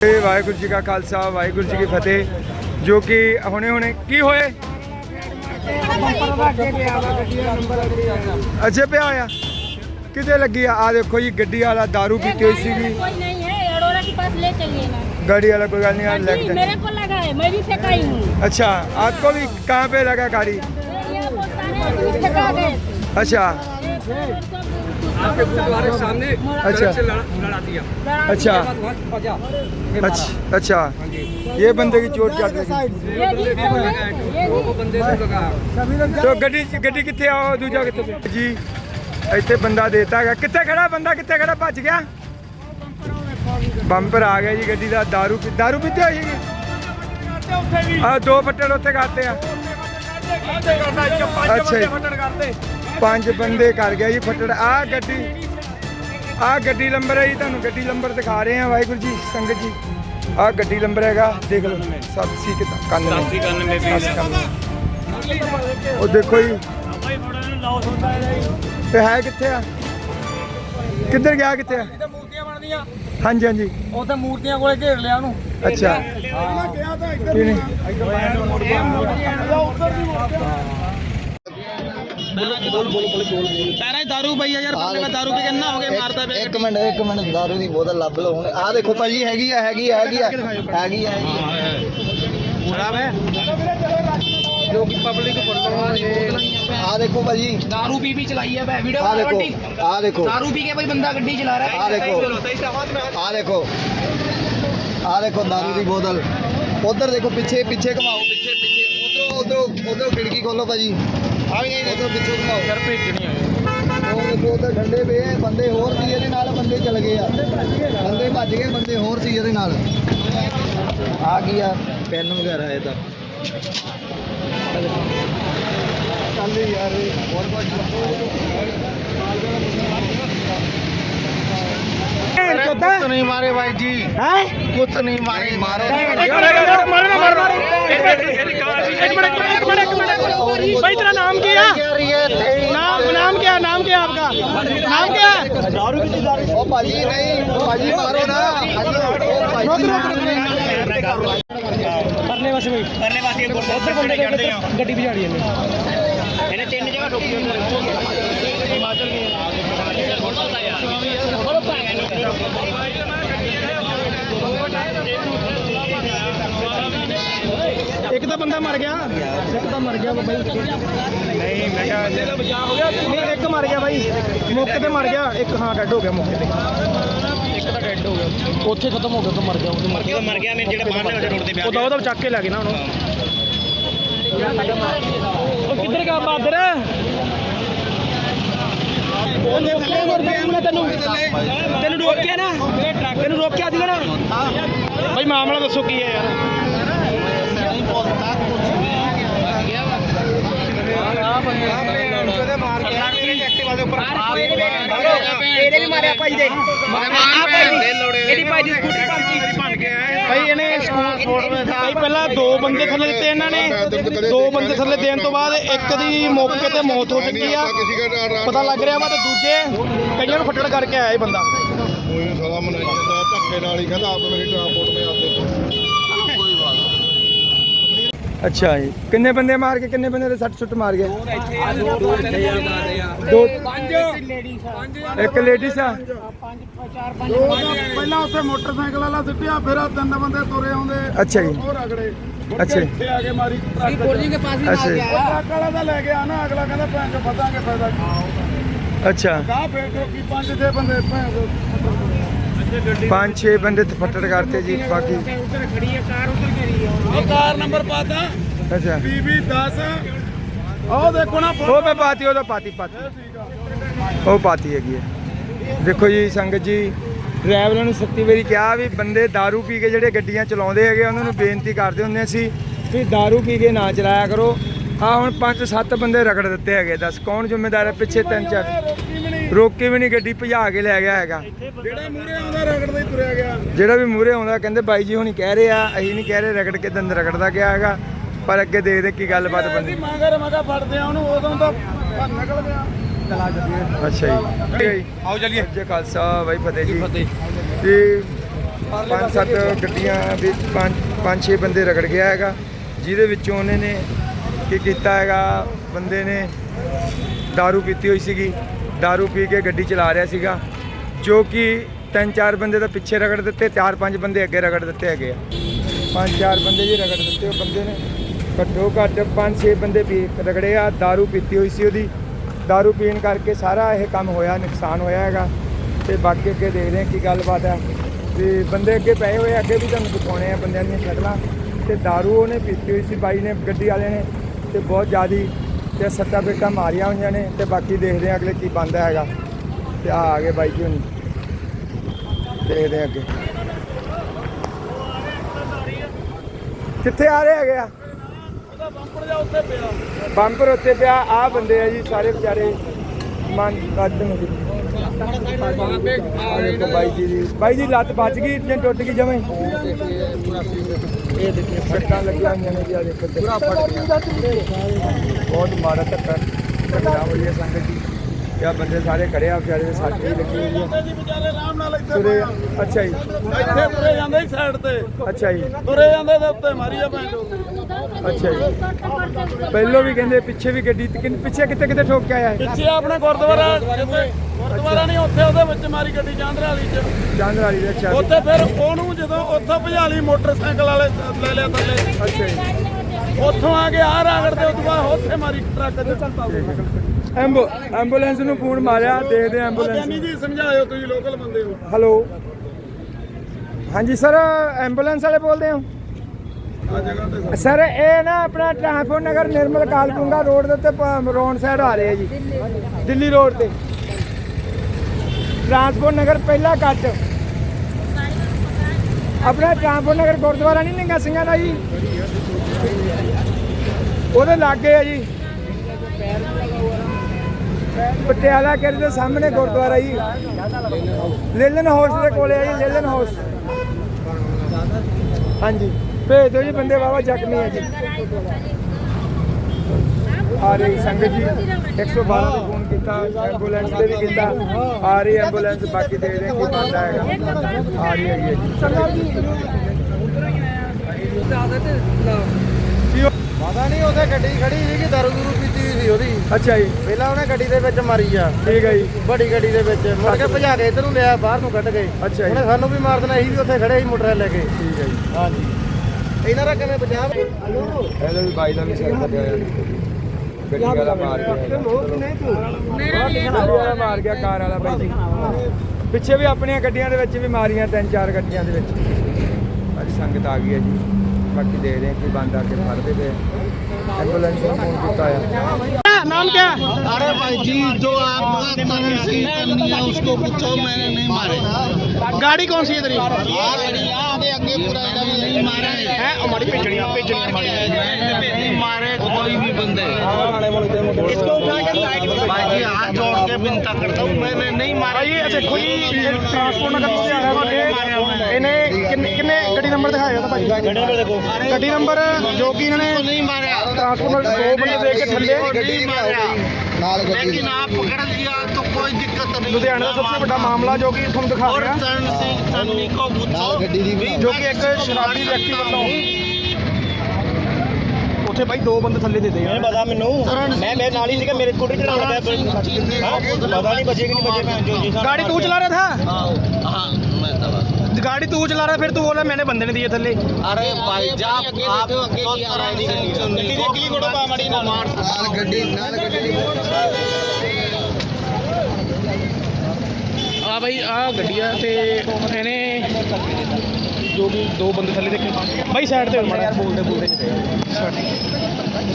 ਇਹ ਵਾਹਿਗੁਰੂ ਜੀ ਕਾ ਖਾਲਸਾ ਵਾਹਿਗੁਰੂ ਜੀ ਕੀ ਫਤਿਹ ਜੋ ਕਿ ਹੁਣੇ ਹੁਣੇ ਕੀ ਹੋਏ ਅੱਛੇ ਪਿਆ ਹੋਇਆ ਕਿਤੇ ਲੱਗੀ ਆ ਆ ਦੇਖੋ ਜੀ ਗੱਡੀ ਵਾਲਾ दारू ਪੀਤੀ ਹੋਈ ਸੀਗੀ कोई नहीं है अरोड़ा के पास ले चलिए ना गाड़ी वाला कोई गल नहीं आ जी, लगता मेरे को लगा है मैं भी फेंकाई हूँ अच्छा आपको भी कहाँ पे लगा गाड़ी यहाँ बहुत सारे आदमी फेंका गए अच्छा आपके गुरुद्वारे के सामने अच्छा। ट्रक से लड़ा लड़ा दिया अच्छा वहाँ बजा फिर मारा। अच्छा अच्छा ये बंदे की चोट चाट लगी ये भी सब है, ये वो भी बंदे से लगा ਤੋ ਗੱਡੀ ਗੱਡੀ ਕਿੱਥੇ ਆ ਉਹ ਦੂਜਾ ਕਿੱਥੇ ਪਿਆ? ਜੀ ਇੱਥੇ ਬੰਦਾ ਦੇਤਾ ਹੈਗਾ ਕਿੱਥੇ ਖੜਾ ਬੰਦਾ ਕਿੱਥੇ ਖੜਾ ਭੱਜ ਗਿਆ ਬੰਪਰ ਆ ਗਿਆ ਜੀ ਗੱਡੀ ਦਾ दारू ਪੀ दारू ਪੀਤੀ ਹੋਈ ਜੀ ਆ ਦੋ ਫੱਟੜ ਉੱਥੇ ਕਰਤੇ ਆ ਅੱਛਾ ਜੀ। ਪੰਜ ਬੰਦੇ ਕਰ ਗਿਆ ਜੀ ਫੱਟੜ। ਆ ਗੱਡੀ ਆ ਗੱਡੀ ਨੰਬਰ ਹੈ ਜੀ ਤੁਹਾਨੂੰ ਗੱਡੀ ਨੰਬਰ ਦਿਖਾ ਰਹੇ ਆ ਵਾਹਿਗੁਰੂ ਜੀ ਸੰਗਤ ਜੀ। ਆ ਗੱਡੀ ਨੰਬਰ ਹੈਗਾ ਦੇਖ ਲਓ। 87 ਕਿਤਾ 91 ਉਹ ਦੇਖੋ ਜੀ। ਤੇ ਹੈ ਕਿੱਥੇ ਆ? ਕਿੱਧਰ ਗਿਆ ਕਿੱਥੇ ਆ? ਤੇ ਮੂਰਤੀਆਂ ਬਣਦੀਆਂ ਹਾਂਜੀ ਹਾਂਜੀ। ਉੱਥੇ ਮੂਰਤੀਆਂ ਕੋਲੇ ਘੇਰ ਲਿਆ ਉਹਨੂੰ। ਅੱਛਾ। ਕੀ ਨਹੀਂ? ਸਾਰਾ ਦਾਰੂ ਪਈਆ ਯਾਰ ਬੰਦੇ ਮੈਂ ਦਾਰੂ ਪੀ ਕੇ ਨਾ ਹੋ ਗਏ ਮਾਰਦਾ ਪਿਆ ਇੱਕ ਮਿੰਟ ਇੱਕ ਮਿੰਟ ਦਾਰੂ ਦੀ ਬੋਤਲ ਲੱਭ ਲਓ। ਹੁਣ ਆਹ ਦੇਖੋ ਭਾਜੀ ਹੈਗੀ ਆ ਹੈਗੀ ਆ ਹੈਗੀ ਆ ਹੈਗੀ ਆ। ਖਰਾਬ ਹੈ। ਜੋ ਕਿ ਪਬਲਿਕ ਆਹ ਦੇਖੋ ਭਾਜੀ। ਦਾਰੂ ਪੀ ਪੀ ਚਲਾਈ ਹੈ ਬੈ ਵੀਡੀਓ ਆਹ ਦੇਖੋ ਆਹ ਦੇਖੋ। ਦਾਰੂ ਪੀ ਕੇ ਕੋਈ ਬੰਦਾ ਗੱਡੀ ਚਲਾ ਰਿਹਾ ਆਹ ਦੇਖੋ। ਆਹ ਦੇਖੋ। ਆਹ ਦੇਖੋ ਦਾਰੂ ਦੀ ਬੋਤਲ। ਉਧਰ ਦੇਖੋ ਪਿੱਛੇ ਪਿੱਛੇ ਘਮਾਓ। ਪਿੱਛੇ ਪਿੱਛੇ। ਉਧਰੋਂ ਉਧਰੋਂ ਉਧਰੋਂ ਖਿੜਕੀ ਖੋਲੋ ਭਾਜੀ। ਆ ਵੀ ਉਧਰੋਂ ਪਿੱਛੇ ਘਮਾਓ। ਯਾਰ ਭੇਜਣੀ ਆ। ਉਹ ਦੇਖੋ ਉਧਰ ਠੰਡੇ ਪਏ ਆ, ਬੰਦੇ ਹੋਰ ਸੀ ਇਹਦੇ ਨਾਲ ਬੰਦੇ ਚਲ ਗਏ ਆ। ਬੰਦੇ ਭੱਜ ਗਏ ਬੰਦੇ ਹੋਰ ਸੀ ਇਹਦੇ ਨਾਲ। ਆ ਕੀ ਆ? ਪੈਨ ਵਗੈਰਾ ਇਹਦਾ ਚੱਲ ਯਾਰ ਹੋਰ कुछ नहीं मारे भाई जी कुछ नहीं मारे मारो भाई तेरा नाम क्या है नाम नाम क्या है नाम क्या है आपका नाम क्या है ओ भाजी नहीं भाजी मारो ना ਪਰਲੇ ਪਾਸੇ ਬਈ ਪਰਲੇ ਪਾਸੇ ਉਧਰ ਬੰਦੇ ਚੜਦੇ ਆ। ਗੱਡੀ ਭਜਾੜੀ ਜਾਂਦੇ। ਇਹਨੇ ਤਿੰਨ ਜਗ੍ਹਾ ਠੋਕੀ ਉਧਰ। ਹਿਮਾਚਲ ਗਏ ਇੱਕ ਤਾਂ ਬੰਦਾ ਮਰ ਗਿਆ। ਇੱਕ ਤਾਂ ਮਰ ਗਿਆ ਬਾਈ ਨਹੀਂ ਮੈਂ ਕਿਹਾ ਜਿਹੜਾ ਬਚਾ ਹੋ ਗਿਆ ਨਹੀਂ ਇੱਕ ਮਰ ਗਿਆ ਬਾਈ। ਮੁੱਕ ਤੇ ਮਰ ਗਿਆ। ਇੱਕ ਹਾਂ ਡੱਡ ਹੋ ਗਿਆ ਮੌਕੇ ਤੇ। ਡੈਡ ਹੋ ਗਿਆ ਉੱਥੇ ਖਤਮ ਹੋ ਗਿਆ ਤਾਂ ਮਰ ਗਿਆ ਉਹ ਮਰ ਗਿਆ ਮਰ ਗਿਆ ਮੇਰੇ ਜਿਹੜੇ ਬਾਹਰ ਵਾਲੇ ਰੋਡ ਤੇ ਪਿਆ ਉਹਦਾ ਉਹਦਾ ਚੱਕ ਕੇ ਲੈ ਗਏ ਨਾ ਉਹਨੂੰ ਉਹ ਕਿੱਧਰ ਗਿਆ ਬਾਦਰ ਉਹਨੇ ਥੱਲੇ ਮਰ ਗਿਆ ਮੈਂ ਤੈਨੂੰ ਤੈਨੂੰ ਰੋਕਿਆ ਨਾ ਤੈਨੂੰ ਰੋਕਿਆ ਸੀਗਾ ਨਾ ਭਾਈ ਮਾਮਲਾ ਦੱਸੋ ਕੀ ਹੈ ਯਾਰ ਇਹਦੇ ਵੀ ਮਾਰਿਆ ਭਾਈ ਦੇ। ਇਹਦੀ ਭਾਈ ਦੀ ਸਕੂਟੀ ਬਣ ਗਿਆ ਭਾਈ ਇਹਨੇ ਸਕੂਲ ਭਾਈ ਪਹਿਲਾਂ ਦੋ ਬੰਦੇ ਥੱਲੇ ਦਿੱਤੇ ਇਹਨਾਂ ਨੇ। ਦੋ ਬੰਦੇ ਥੱਲੇ ਦੇਣ ਤੋਂ ਬਾਅਦ ਇੱਕ ਦੀ ਮੌਕੇ ਤੇ ਮੌਤ ਹੋ ਚੁੱਕੀ ਆ। ਪਤਾ ਲੱਗ ਰਿਹਾ ਵਾ ਤੇ ਦੂਜੇ ਕਈਆਂ ਨੂੰ ਫੱਟੜ ਕਰਕੇ ਆਇਆ ਇਹ ਬੰਦਾ। ਕੋਈ ਸਾਲਾ ਮਨਾਈ ਜਾਂਦਾ ਧੱਕੇ ਨਾਲ ਹੀ ਕਹਿੰਦਾ ਆਪ ਮੇਰੀ ਟਰਾਂਸਪੋਰਟ ਮੇ ਆਤੇ ਅੱਛਾ ਜੀ। ਕਿੰਨੇ ਬੰਦੇ ਮਾਰ ਕੇ ਕਿੰਨੇ ਬੰਦੇ ਦੇ ਸੱਟ ਸੁੱਟ ਮਾਰ ਗਏ? ਦੋ ਇੱਕ ਲੇਡੀਜ਼ ਆ। ਪਹਿਲਾਂ ਉੱਥੇ ਮੋਟਰਸਾਈਕਲ ਵਾਲਾ ਸਿੱਟਿਆ ਫਿਰ ਆਹ ਤਿੰਨ ਬੰਦੇ ਤੁਰੇ ਆਉਂਦੇ। ਅੱਛਾ ਜੀ। ਉਹ ਰਗੜੇ ਅੱਛਾ ਇੱਥੇ ਆ ਕੇ ਮਾਰੀ ਟਰੱਕ ਅੱਛਾ ਜੀ। ਟਰੱਕ ਵਾਲਾ ਤਾਂ ਲੈ ਗਿਆ ਨਾ ਅਗਲਾ ਕਹਿੰਦਾ ਫਸਾਂਗੇ ਫਾਇਦਾ ਅੱਛਾ। ਕਾ ਫੇਰ ਠੋਕੀ ਪੰਜ ਛੇ ਬੰਦੇ ਭੈਣ ਚੋ ਪੰਜ ਛੇ ਬੰਦੇ ਤੇ ਫੱਟੜ ਕਰਤੇ ਜੀ ਬਾਕੀ ਉਹ ਕਾਰ ਨੰਬਰ ਪਾਤਾ ਅੱਛਾ ਬੀਬੀ 10 ਉਹ ਦੇਖੋ ਨਾ ਉਹ ਮੈਂ ਪਾਤੀ ਉਹ ਤਾਂ ਪਾਤੀ ਪਾਤੀ ਉਹ ਪਾਤੀ ਹੈਗੀ ਹੈ ਦੇਖੋ ਜੀ ਸੰਗਤ ਜੀ ਡਰਾਈਵਰਾਂ ਨੂੰ ਸੱਤੀ ਵਾਰੀ ਕਿਹਾ ਵੀ ਬੰਦੇ दारू ਪੀ ਕੇ ਜਿਹੜੇ ਗੱਡੀਆਂ ਚਲਾਉਂਦੇ ਹੈਗੇ ਉਹਨਾਂ ਨੂੰ ਬੇਨਤੀ ਕਰਦੇ ਹੁੰਦੇ ਸੀ ਵੀ दारू ਪੀ ਕੇ ਨਾ ਚਲਾਇਆ ਕਰੋ ਆ ਹੁਣ ਪੰਜ ਸੱਤ ਬੰਦੇ ਰਗੜ ਦਿੱਤੇ ਹੈਗੇ ਦੱਸ ਕੌਣ ਜ਼ਿੰਮੇਦਾਰ ਹੈ ਪਿੱਛੇ ਤਿੰਨ ਚਾਰ ਰੋਕੀ ਵੀ ਨਹੀਂ ਗੱਡੀ ਭਜਾ ਕੇ ਲੈ ਗਿਆ ਹੈਗਾ। ਜਿਹੜਾ ਮੂਰੇ ਆਉਂਦਾ ਰਗੜਦਾ ਹੀ ਤੁਰਿਆ ਗਿਆ। ਜਿਹੜਾ ਵੀ ਮੂਰੇ ਆਉਂਦਾ ਕਹਿੰਦੇ ਬਾਈ ਜੀ ਹੁਣੀ ਕਹਿ ਰਹੇ ਆ ਅਸੀਂ ਨਹੀਂ ਕਹਿ ਰਹੇ ਰਗੜ ਕੇ ਦੰਦ ਰਗੜਦਾ ਗਿਆ ਹੈਗਾ ਪਰ ਅੱਗੇ ਦੇਖਦੇ ਕੀ ਗੱਲਬਾਤ ਬੰਦੀ ਮਗਰ ਮਗਾ ਫੜਦੇ ਆ ਉਹਨੂੰ ਉਦੋਂ ਤਾਂ ਨਿਕਲ ਗਿਆ ਅੱਛਾ ਜੀ। ਆਓ ਚਲਿਏ। ਜੇ ਖਾਲਸਾ ਬਾਈ ਫਤਿਹ ਜੀ। ਫਤਿਹ। ਜੀ ਪੰਜ ਸੱਤ ਗੱਡੀਆਂ ਵਿੱਚ ਪੰਜ ਪੰਜ ਛੇ ਬੰਦੇ ਰਗੜ ਗਿਆ ਹੈਗਾ ਜਿਹਦੇ ਵਿੱਚੋਂ ਉਹਨੇ ਨੇ ਕੀ ਕੀਤਾ ਹੈਗਾ ਬੰਦੇ ਨੇ दारू ਪੀਤੀ ਹੋਈ ਸੀਗੀ। दारू ਪੀ ਕੇ ਗੱਡੀ ਚਲਾ ਰਿਹਾ ਸੀਗਾ ਜੋ ਕਿ ਤਿੰਨ ਚਾਰ ਬੰਦੇ ਤਾਂ ਪਿੱਛੇ ਰਗੜ ਦਿੱਤੇ ਚਾਰ ਪੰਜ ਬੰਦੇ ਅੱਗੇ ਰਗੜ ਦਿੱਤੇ ਹੈਗੇ ਆ ਪੰਜ ਚਾਰ ਬੰਦੇ ਜੀ ਰਗੜ ਦਿੱਤੇ ਉਹ ਬੰਦੇ ਨੇ ਘੱਟੋ ਘੱਟ ਪੰਜ ਛੇ ਬੰਦੇ ਪੀ ਰਗੜੇ ਆ दारू ਪੀਤੀ ਹੋਈ ਸੀ ਉਹਦੀ दारू ਪੀਣ ਕਰਕੇ ਸਾਰਾ ਇਹ ਕੰਮ ਹੋਇਆ ਨੁਕਸਾਨ ਹੋਇਆ ਹੈਗਾ ਤੇ ਬਾਕੀ ਅੱਗੇ ਦੇਖਦੇ ਹਾਂ ਕੀ ਗੱਲਬਾਤ ਹੈ ਤੇ ਬੰਦੇ ਅੱਗੇ ਪਏ ਹੋਏ ਆ, ਅੱਗੇ ਵੀ ਤੁਹਾਨੂੰ ਦਿਖਾਉਣੇ ਆ ਬੰਦਿਆਂ ਦੀਆਂ ਸ਼ਕਲਾਂ ਤੇ दारू ਉਹਨੇ ਪੀਤੀ ਹੋਈ ਸੀ ਬਾਈ ਨੇ ਗੱਡੀ ਵਾਲੇ ਨੇ ਤੇ ਬਹੁਤ ਜ਼ਿਆਦੀ ਤੇ ਸੱਟਾਂ ਪੇਟਾਂ ਮਾਰੀਆਂ ਹੋਈਆਂ ਨੇ ਤੇ ਬਾਕੀ ਦੇਖਦੇ ਆ ਅਗਲੇ ਕੀ ਬੰਦਾ ਹੈਗਾ। ਤੇ ਆ ਆ ਗਏ ਬਾਈ ਜੀ ਹੁਣ। ਦੇਖਦੇ ਆ ਅੱਗੇ। ਕਿੱਥੇ ਆ ਰਹੇ ਹੈਗੇ ਆ? ਬੰਪਰ ਉੱਤੇ ਪਿਆ। ਆ ਬੰਦੇ ਆ ਜੀ, ਸਾਰੇ ਵਿਚਾਰੇ। ਮਨ ਕੱਟ ਨੂੰ ਬਾਈ ਜੀ ਦੀ ਬਾਈ ਜੀ ਲੱਤ ਬਚ ਗਈ ਜੇ ਟੁੱਟ ਗਈ ਜਵੇਂ ਇਹ ਦੇਖੋ ਸੱਟਾਂ ਲੱਗੀਆਂ ਹੋਈਆਂ ਨੇ ਜੀ ਆ ਦੇਖੋ ਪੂਰਾ ਫਟ ਗਿਆ ਬਹੁਤ ਮਾੜਾ ਧੱਕਾ ਹੈ ਸੰਗਤ ਜੀ। ਬੰਦੇ ਸਾਰੇ ਖੜੇ ਆ ਵਿਚਾਰੇ ਦੇ ਸੱਟ ਵੀ ਲੱਗੀ ਹੋਈ ਹੈ ਤੁਰੇ ਅੱਛਾ ਜੀ। ਇੱਥੇ ਤੁਰੇ ਜਾਂਦੇ ਸਾਈਡ ਤੇ। ਅੱਛਾ ਜੀ। ਤੁਰੇ ਜਾਂਦੇ ਤੇ ਉੱਤੇ ਮਾਰੀ ਆ ਭੈਣ ਅੱਛਾ ਜੀ। ਪਹਿਲੋਂ ਵੀ ਕਹਿੰਦੇ ਪਿੱਛੇ ਵੀ ਗੱਡੀ ਕਿੰਨ ਪਿੱਛੇ ਕਿੱਥੇ ਕਿੱਥੇ ਠੋਕ ਕੇ ਆਇਆ ਹੈ ਪਿੱਛੇ ਆਪਣੇ ਗੁਰਦੁਆਰਾ ਜਿੱਥੇ ਗੁਰਦੁਆਰਾ ਨਹੀਂ ਉੱਥੇ ਉਹਦੇ ਵਿੱਚ ਮਾਰੀ ਗੱਡੀ ਜਾਂਦਰ ਵਾਲੀ ਚ। ਜਾਂਦਰ ਵਾਲੀ ਦੇ ਅੱਛਾ ਜੀ। ਉੱਥੇ ਫਿਰ ਉਹਨੂੰ ਜਦੋਂ ਉੱਥੋਂ ਭਜਾ ਲਈ ਮੋਟਰਸਾਈਕਲ ਵਾਲੇ ਲੈ ਲਿਆ ਥੱਲੇ। ਅੱਛਾ ਜੀ। ਉੱਥੋਂ ਆ ਕੇ ਆ ਰਾਗੜ ਦੇ ਬਾਅਦ ਉੱਥੇ ਮਾਰੀ ਟਰੱਕ ਚ। ਐਂਬੂ ਐਂਬੂਲੈਂਸ ਨੂੰ ਫੋਨ ਮਾਰਿਆ ਦੇਖਦੇ ਹਾਂ ਜਾਨੀ ਐਂਬੂਲੈਂਸ ਜੀ ਸਮਝਾਇਓ ਤੁਸੀਂ ਲੋਕਲ ਬੰਦੇ ਹੋ ਹੈਲੋ। ਹਾਂਜੀ ਸਰ ਐਂਬੂਲੈਂਸ ਵਾਲੇ ਬੋਲਦੇ ਹੋ? ਸਰ, ਇਹ ਨਾ ਆਪਣਾ ਟ੍ਰਾਂਸਪੋਰਟ ਨਗਰ ਨਿਰਮਲ ਕਾਲਪੁੰਗਾ ਰੋਡ ਦੇ ਉੱਤੇ ਪ- ਸਾਈਡ ਆ ਰਹੇ ਆ ਜੀ। ਦਿੱਲੀ ਰੋਡ ਤੇ। ਟ੍ਰਾਂਸਪੋਰਟ ਨਗਰ ਪਹਿਲਾ ਕੱਟ। ਆਪਣਾ ਟ੍ਰਾਂਸਪੋਰਟ ਨਗਰ ਗੁਰਦੁਆਰਾ ਨਹੀਂ ਨਿੰਗਾ ਸਿੰਘਾਂ ਦਾ ਜੀ? ਉਹਦੇ ਲਾਗੇ ਆ ਜੀ। ਪਟਿਆਲਾ ਕਿਲੇ ਦੇ ਸਾਹਮਣੇ ਗੁਰਦੁਆਰਾ ਜੀ। ਲੇਲਨ ਹਾਊਸ ਦੇ ਕੋਲੇ ਆ ਜੀ, ਲੇਲਨ ਹਾਊਸ। ਹਾਂਜੀ। ਭੇਜ ਦਿਓ ਜੀ ਬੰਦੇ ਵਾਵਾ ਜ਼ਖਮੀ ਹੈ ਜੀ ਆ ਰਹੀ ਸੰਗਤ ਜੀ 112 ਤੇ ਫੋਨ ਕੀਤਾ ਐਂਬੂਲੈਂਸ ਤੇ ਵੀ ਕੀਤਾ। ਆ ਰਹੀ ਐਂਬੂਲੈਂਸ ਬਾਕੀ ਦੇ ਰਹੇ ਕੀ ਬੰਦਾ ਹੈਗਾ ਆ ਰਹੀ ਹੈ ਜੀ। ਪਤਾ ਨਹੀਂ ਉੱਥੇ ਗੱਡੀ ਖੜੀ ਸੀਗੀ ਦਾਰੂ ਦੂਰੂ ਪੀਤੀ ਹੋਈ ਸੀ ਉਹਦੀ। ਅੱਛਾ ਜੀ। ਪਹਿਲਾਂ ਉਹਨੇ ਗੱਡੀ ਦੇ ਵਿੱਚ ਮਾਰੀ ਆ। ਠੀਕ ਹੈ ਜੀ। ਵੱਡੀ ਗੱਡੀ ਦੇ ਵਿੱਚ। ਮੁੜ ਕੇ ਭਜਾ ਕੇ ਇੱਧਰ ਨੂੰ ਲਿਆ ਬਾਹਰ ਨੂੰ ਕੱਢ ਗਏ ਅੱਛਾ ਜੀ। ਉਹਨੇ ਸਾਨੂੰ ਵੀ ਮਾਰ ਦੇਣਾ ਅਸੀਂ ਵੀ ਉੱਥੇ ਖੜੇ ਸੀ ਮੋਟਰ ਲੈ ਕੇ। ਠੀਕ ਹੈ ਜੀ। ਹਾਂਜੀ। ਇਹਨਾਂ ਦਾ ਕਿਵੇਂ ਪੰਜਾਬ? ਇਹਦਾ ਵੀ ਬਾਈ ਦਾ ਵੀ ਸਿਰ ਕੱਟਿਆ ਹੋਇਆ। ਗੱਡੀ ਵਾਲਾ ਮਾਰ ਗਿਆ ਮੇਰਾ ਵਾਲਾ ਮਾਰ ਗਿਆ ਕਾਰ ਵਾਲਾ ਬਾਈ। ਜੀ ਪਿੱਛੇ ਵੀ ਆਪਣੀਆਂ ਗੱਡੀਆਂ ਦੇ ਵਿੱਚ ਵੀ ਮਾਰੀਆਂ ਤਿੰਨ ਚਾਰ ਗੱਡੀਆਂ ਦੇ ਵਿੱਚ। ਅੱਜ ਸੰਗਤ ਆ ਗਈ ਹੈ ਜੀ। ਬਾਕੀ ਦੇਖਦੇ ਹਾਂ ਕੀ ਬੰਦ ਆ ਕੇ ਫੜਦੇ ਪਏ ਐਂਬੂਲੈਂਸ ਨੂੰ ਫੋਨ ਕੀਤਾ ਆ। नाम क्या? अरे भाई जी जो उसको पूछो मैंने नहीं मारे। गाड़ी कौन सी है के करता नहीं मारा। कितने गड्डी अच्छा, नंबर दिखाया था भाई। गड्डी नंबर जो कि इन्होंने नहीं मारा। ਟਰਾਂਸਪੋਰਟ ਨਗਰ ਦੋ ਬੰਦੇ ਦੇ ਕੇ ਥੱਲੇ नहीं मारा ਨਾਲ लेकिन आप पकड़ लिया तो कोई दिक्कत नहीं ਲੁਧਿਆਣਾ ਦਾ ਸਭ ਤੋਂ ਵੱਡਾ ਮਾਮਲਾ ਜੋ ਕਿ ਤੁਹਾਨੂੰ ਦਿਖਾ और ਰਿਹਾ चरण सिंह सन्नी को पूछो ਜੋ ਕਿ ਇੱਕ ਸ਼ਰਾਬੀ ਵਿਅਕਤੀ ਵੱਲੋਂ ਉੱਥੇ ਭਾਈ ਦੋ ਬੰਦੇ ਥੱਲੇ ਦੇ ਦੇ ਯਾਰ ਪਤਾ ਮੈਨੂੰ ਮੈਂ ਮੇਰੇ ਨਾਲ ਹੀ ਸੀਗਾ ਮੇਰੇ ਸਕੂਟਰ ਚਲਾਉਣ ਲੱਗਾ ਪਤਾ ਨਹੀਂ ਬਚੇ ਕਿ ਨਹੀਂ ਬਚੇ ਭੈਣ ਜੋ ਜੀ गाड़ी तू चला रहा था हाँ मैं दवा गाड़ी तू चला रहा फिर तू बोला मैंने बंदे ने दिए थल्ले अरे भाई जाप आप तो चरण सिंह सन्नी को मार गड्डी नाल गड्डी ਆ ਭਾਈ ਆ ਗੱਡੀ ਆ ਤੇ ਇਹਨੇ ਜੋ ਵੀ ਦੋ ਬੰਦੇ ਥੱਲੇ ਦੇਖੇ ਭਾਈ ਸਾਈਡ ਤੇ ਹੋ ਮਾੜਾ ਬੋਲਦੇ ਬੋਲਦੇ